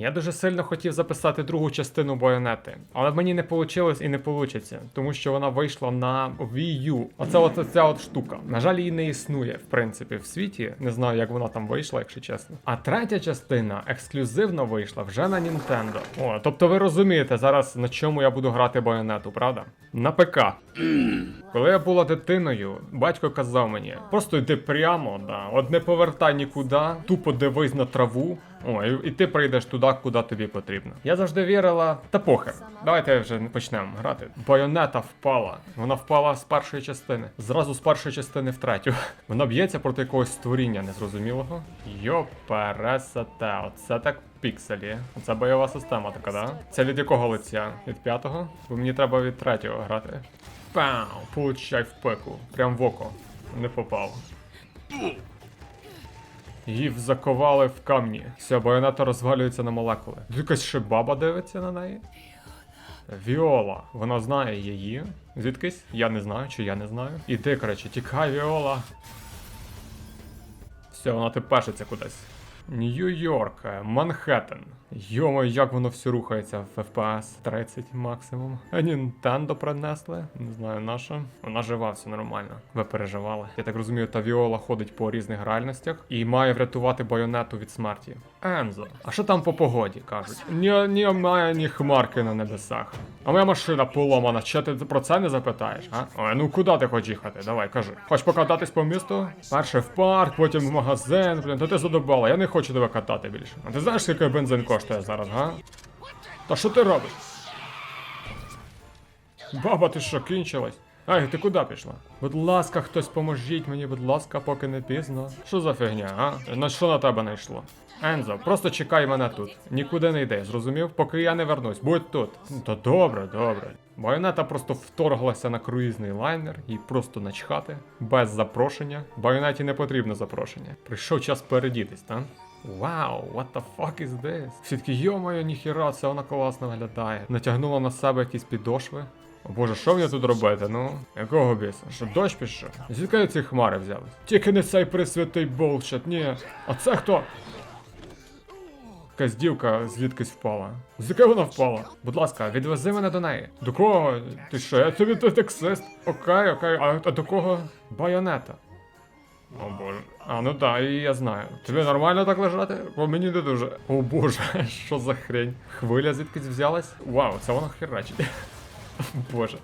Я дуже сильно хотів записати другу частину байонети, але мені не вийшло і не вийде, тому що вона вийшла на Wii U. Оце от ця от штука. На жаль, її не існує, в принципі, в світі. Не знаю, як вона там вийшла, якщо чесно. А третя частина ексклюзивно вийшла вже на Nintendo. О, тобто ви розумієте зараз на чому я буду грати байонету, правда? На ПК. Коли я була дитиною, батько казав мені: просто йди прямо, да, от не повертай нікуди, тупо дивись на траву. О, і, і ти прийдеш туди, куди тобі потрібно. Я завжди вірила, та похер. Давайте вже почнемо грати. Байонета впала. Вона впала з першої частини. Зразу з першої частини в третю. Вона б'ється проти якогось створіння незрозумілого. Йопересете, оце так пікселі. Це бойова система така, да? Це від якого лиця? Від п'ятого? Бо мені треба від третього грати. Пау! Получай в пеку. Прям в око. Не попав. Її заковали в камні. Все, байонета розвалюється на молекули. Якась ще баба дивиться на неї. Віола. Вона знає її. Звідкись? Я не знаю, чи я не знаю. Іди, коротше, тікай, Віола. Все, вона тепешиться кудись. Нью-Йорк, Манхеттен. Йомо, як воно все рухається в FPS 30 максимум. А Нінтендо принесли. Не знаю на що. Вона жива, все нормально. Ви переживали. Я так розумію, та Віола ходить по різних реальностях і має врятувати байонету від смерті. Ензо, а що там по погоді кажуть? Ні, ні, має ні хмарки на небесах. А моя машина поломана. Ще ти про це не запитаєш? А? Ой, ну куди ти хочеш їхати? Давай, кажи. Хочеш покататись по місту? Перше в парк, потім в магазин. Блін, то ти задобала. Я не хочу тебе катати більше. А ти знаєш, скільки бензин коштує зараз, га? Та що ти робиш? Баба, ти що, кінчилась? Ай, ти куди пішла? Будь ласка, хтось поможіть мені, будь ласка, поки не пізно. Що за фігня, а? На що на тебе не йшло? Ензо, просто чекай мене тут. Нікуди не йди, зрозумів? Поки я не вернусь, будь тут. То добре, добре. Байонета просто вторглася на круїзний лайнер і просто начхати. Без запрошення. Байонеті не потрібно запрошення. Прийшов час передітись, так? Вау, what the fuck is this? Всі такі, йо-моє, ніхіра, це вона класно виглядає. Натягнула на себе якісь підошви. О боже, що мені тут робити? Ну, якого біса? Що дощ пішов? Звідки ці хмари взялись? Тільки не цей присвятий болшет, ні. А це хто? Якась дівка звідкись впала. Звідки вона впала? Будь ласка, відвези мене до неї. До кого? Ти що? Я тобі тут таксист. Окей, окей, а, а до кого? Байонета. О боже. А, ну так, і я знаю. Тобі нормально так лежати? Бо мені не дуже. О боже, що за хрень? Хвиля звідкись взялась? Вау, це вона херачить. Боже.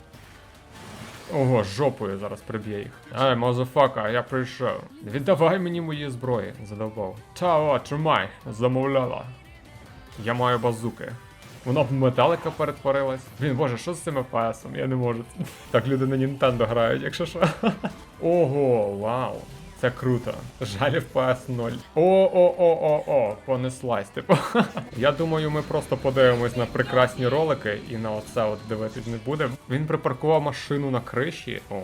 Ого, жопою зараз приб'є їх. Ай, мазафака, я прийшов. Віддавай мені мої зброї, задовбав. Та о, тримай, замовляла. Я маю базуки. Вона в металика перетворилась. Блін, боже, що з цим FPS? Я не можу. Так люди на Nintendo грають, якщо що. Ого, вау. Це круто. Жаль FPS 0. О-о-о-о-о, понеслась, типу. Я думаю, ми просто подивимось на прекрасні ролики і на оце от дивитись не буде. Він припаркував машину на криші о,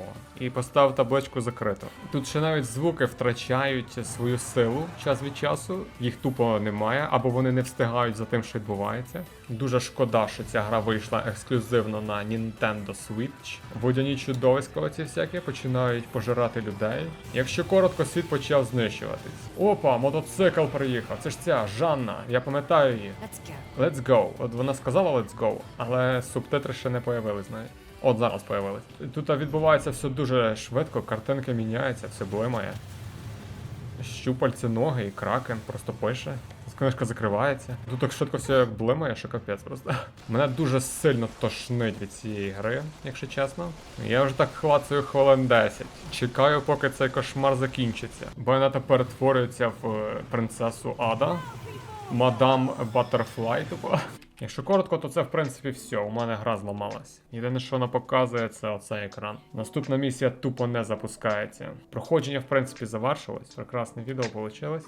і поставив табличку закрито. Тут ще навіть звуки втрачають свою силу час від часу, їх тупо немає, або вони не встигають за тим, що відбувається. Дуже шкода, що ця гра вийшла ексклюзивно на Nintendo Switch. Водяні чудовиська оці всякі починають пожирати людей. Якщо коротко, світ почав знищуватись. Опа, мотоцикл приїхав. Це ж ця Жанна, я пам'ятаю її. Let's go. Let's go. От вона сказала let's go, але субтитри ще не появились, знаєте. От зараз появились. Тут відбувається все дуже швидко, картинки міняються, все блимає. Щупальці ноги і кракен просто пише. Книжка закривається. Тут так швидко все блимає, що капець просто. Мене дуже сильно тошнить від цієї гри, якщо чесно. Я вже так хвацаю хвилин 10. Чекаю, поки цей кошмар закінчиться. Байонета перетворюється в е, принцесу Ада. Мадам Баттерфлай, тупо. Якщо коротко, то це в принципі все. У мене гра зламалась. Єдине, що вона показує, це оцей екран. Наступна місія тупо не запускається. Проходження, в принципі, завершилось. Прекрасне відео вийшло.